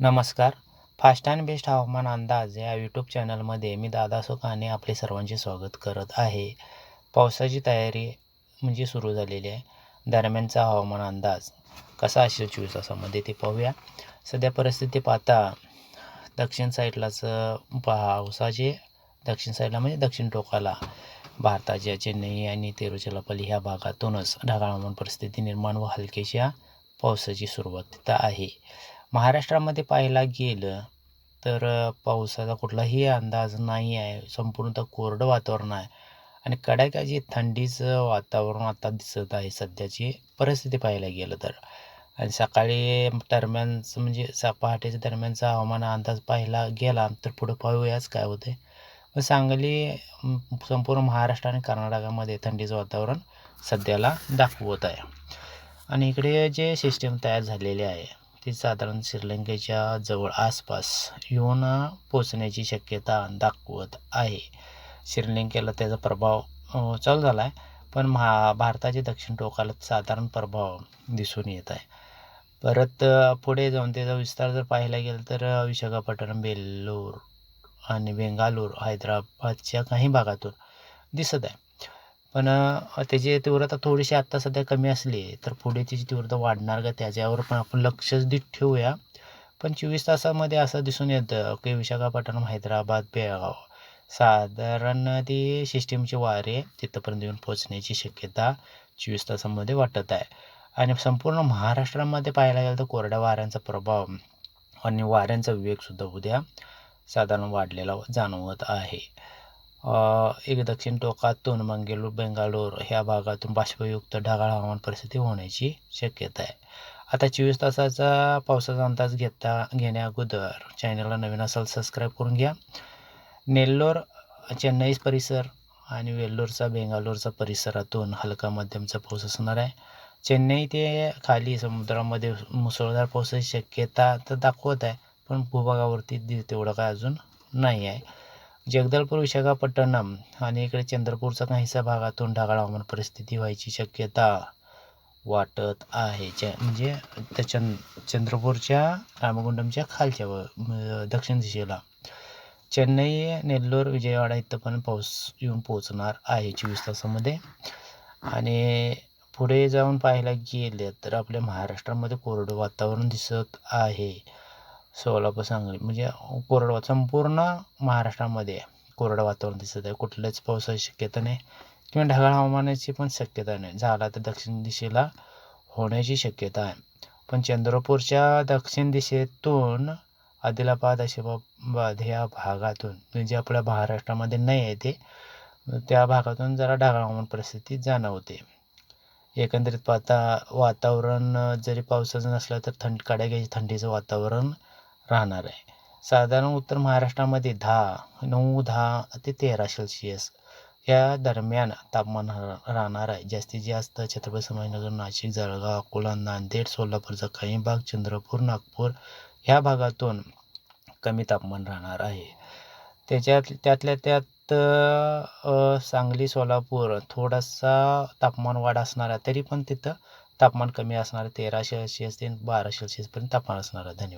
नमस्कार. Fast and best हवामान अंदाज या यूट्यूब चॅनलमध्ये मी दादा सुखाने आपले सर्वांचे स्वागत करत आहे. पावसाची तयारी म्हणजे सुरू झालेली आहे. दरम्यानचा हवामान अंदाज कसा असेल चोवीस तासामध्ये ते पाहूया. सध्या परिस्थिती पाहता दक्षिण साईडलाच पावसाचे दक्षिण साईडला म्हणजे दक्षिण टोकाला भारताच्या चेन्नई आणि तिरुचिरापल्ली ह्या भागातूनच ढगाळ परिस्थिती निर्माण व हलकेशा पावसाची सुरुवात तिथं आहे. महाराष्ट्रामध्ये पाहायला गेलं तर पावसाचा कुठलाही अंदाज नाही आहे. संपूर्णतः कोरडं वातावरण आहे. आणि कडाक्याची थंडीचं वातावरण आता दिसत आहे सध्याची परिस्थिती पाहायला गेलं तर. आणि सकाळी दरम्यानचं म्हणजे स पहाटेच्या दरम्यानचा हवामान अंदाज पाहायला गेला तर पुढं पाहूयाच काय होते मग सांगली संपूर्ण महाराष्ट्र आणि कर्नाटकामध्ये थंडीचं वातावरण सध्याला दाखवत आहे. आणि इकडे जे सिस्टीम तयार झालेले आहे ती साधारण श्रीलंकेच्या जवळ आसपास येऊन पोचण्याची शक्यता दाखवत आहे. श्रीलंकेला त्याचा प्रभाव चालू झाला आहे पण महा भारताच्या दक्षिण टोकाला साधारण प्रभाव दिसून येत आहे. परत पुढे जाऊन त्याचा विस्तार जर पाहायला गेला तर विशाखापट्टणम बेल्लोर आणि बेंगालोर हैदराबादच्या काही भागातून दिसत आहे. पण त्याची तीव्रता थोडीशी आत्ता सध्या कमी असली तर पुढे त्याची तीव्रता वाढणार का त्याच्यावर पण आपण लक्षच दे ठेवूया. पण चोवीस तासामध्ये असं दिसून येतं की विशाखापट्टणम हैदराबाद बेळगाव साधारण ती सिस्टीमचे वारे तिथंपर्यंत येऊन पोचण्याची शक्यता चोवीस तासामध्ये वाटत आहे. आणि संपूर्ण महाराष्ट्रामध्ये पाहायला गेलं तर कोरड्या वाऱ्यांचा प्रभाव आणि वाऱ्यांचा वेगसुद्धा उद्या साधारण वाढलेला जाणवत आहे. एक दक्षिण टोकातून मंगेलूर बेंगालोर ह्या भागातून बाष्पयुक्त ढगाळ हवामान परिस्थिती होण्याची शक्यता आहे. आता चोवीस तासाचा पावसाचा अंदाज घेता घेण्याअगोदर चॅनलला नवीन असाल सबस्क्राईब करून घ्या. नेल्लोर चेन्नई परिसर आणि वेल्लोरचा बेंगालोरचा परिसरातून हलका मध्यमचा पाऊस असणार आहे. चेन्नई ते खाली समुद्रामध्ये मुसळधार पावसाची शक्यता तर दाखवत आहे पण भूभागावरती दि- तेवढं काय अजून नाही आहे. जगदलपूर विशाखापट्टणम आणि इकडे चंद्रपूरचा काहीसा भागातून ढगाळ हवामान परिस्थिती व्हायची शक्यता वाटत आहे. च म्हणजे त्या चंद चंद्रपूरच्या रामगुंडमच्या खालच्या व दक्षिण दिशेला. चेन्नई नेल्लोर विजयवाडा इथं पण पाऊस येऊन पोहोचणार आहे चोवीस तासामध्ये. आणि पुढे जाऊन पाहायला गेले तर आपल्या महाराष्ट्रामध्ये कोरडं वातावरण दिसत आहे. सोलापूर सांगली. म्हणजे कोरडवा संपूर्ण महाराष्ट्रामध्ये कोरडं वातावरण दिसत आहे. कुठल्याच पावसाची शक्यता नाही किंवा ढगाळ हवामानाची पण शक्यता नाही. झाला तर दक्षिण दिशेला होण्याची शक्यता आहे. पण चंद्रपूरच्या दक्षिण दिशेतून आदिलाबाद आशिफाबाद ह्या भागातून म्हणजे आपल्या महाराष्ट्रामध्ये नाही आहे ते त्या भागातून जरा ढगाळ हवामान परिस्थिती जाणवते. एकंदरीत पाहता वातावरण जरी पावसाचं नसलं तर थंड कडाक्याची थंडीचं वातावरण राहणार आहे. साधारण उत्तर महाराष्ट्रामध्ये दहा नऊ दहा ते तेरा सेल्सिअस या दरम्यान तापमान राहणार आहे. जास्तीत जास्त छत्रपती संभाजीनगर नाशिक जळगाव अकोला नांदेड सोलापूरचा काही भाग चंद्रपूर नागपूर ह्या भागातून कमी तापमान राहणार आहे. त्याच्यात त्यातल्या त्यात सांगली सोलापूर थोडासा तापमान वाढ असणार आहे तरी पण तिथं तापमान कमी असणार आहे. तेरा सेल्सिअस ते बारा सेल्सिअसपर्यंत तापमान असणार आहे. धन्यवाद.